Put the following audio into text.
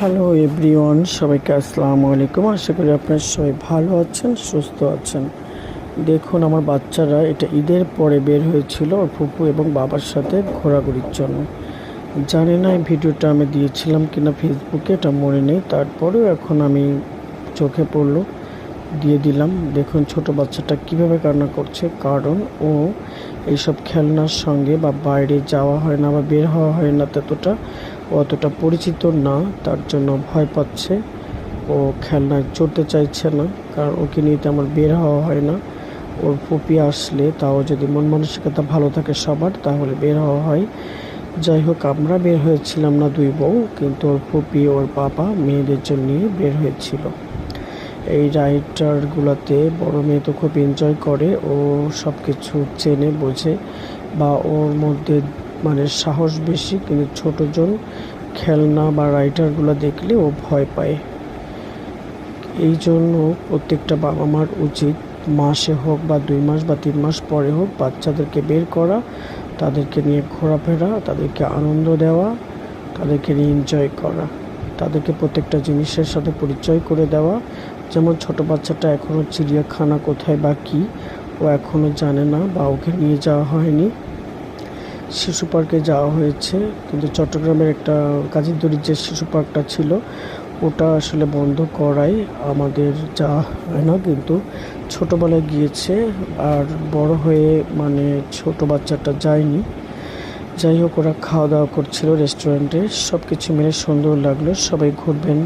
Hello everyone সবাইকে আসসালামু আলাইকুম। আশা করি আপনারা সবাই ভালো আছেন, সুস্থ আছেন। দেখুন, আমার বাচ্চারা এটা ঈদের পরে বের হয়েছিল ওর ফুপু এবং বাবার সাথে ঘোরাঘুরির জন্য। জানি না এই ভিডিওটা আমি দিয়েছিলাম কিনা ফেসবুকে, এটা মনে নেই। তারপরেও এখন আমি চোখে পড়ল, দিয়ে দিলাম। দেখুন, ছোট বাচ্চাটা কীভাবে কান্না করছে। কারণ ও এইসব খেলনার সঙ্গে বা বাইরে যাওয়া হয় না বা বের হওয়া হয় না ততটা। অতটা পরিচিত না, তার জন্য ভয় পাচ্ছে। ও খেলনায় চড়তে চাইছে না, কারণ ওকে নিয়ে তো আমার বের হওয়া হয় না। ওর ফুপি আসলে তাও যদি মন মানসিকতা ভালো থাকে সবার, তাহলে বের হওয়া হয়। যাই হোক, আমরা বের হয়েছিলাম না দুই বউ, কিন্তু ওর ফুপি, ওর বাবা মেয়েদের জন্য নিয়ে বের হয়েছিল। এই রাইডারগুলোতে বড় মেয়ে তো খুব এনজয় করে, ও সব কিছু চেনে, বোঝে, বা ওর মধ্যে মানে সাহস বেশি, কিন্তু ছোটজন খেলনা বা রাইডারগুলো দেখলে ও ভয় পায়। এই জন্য প্রত্যেকটা বাবা মার উচিত মাসে হোক বা দুই মাস বা তিন মাস পরে হোক বাচ্চাদেরকে বের করা, তাদেরকে নিয়ে ঘোরাফেরা, তাদেরকে আনন্দ দেওয়া, তাদেরকে নিয়ে এনজয় করা, তাদেরকে প্রত্যেকটা জিনিসের সাথে পরিচয় করে দেওয়া। যেমন ছোট বাচ্চাটা এখনও চিড়িয়াখানা কোথায় বা কী, ও এখনও জানে না বা ওকে নিয়ে যাওয়া হয়নি। শিশু পার্কে যাওয়া হয়েছে, কিন্তু চট্টগ্রামের একটা কাজীদড়ির যে শিশু পার্কটা ছিল, ওটা আসলে বন্ধ করাই আমাদের যাওয়া হয় না, কিন্তু ছোটোবেলায় গিয়েছে আর বড় হয়ে মানে ছোট বাচ্চাটা যায়নি। যাই হোক, ওরা খাওয়া দাওয়া করছিল রেস্টুরেন্টে সব কিছু মিলে সুন্দর লাগল, সবাই ঘুরবেন।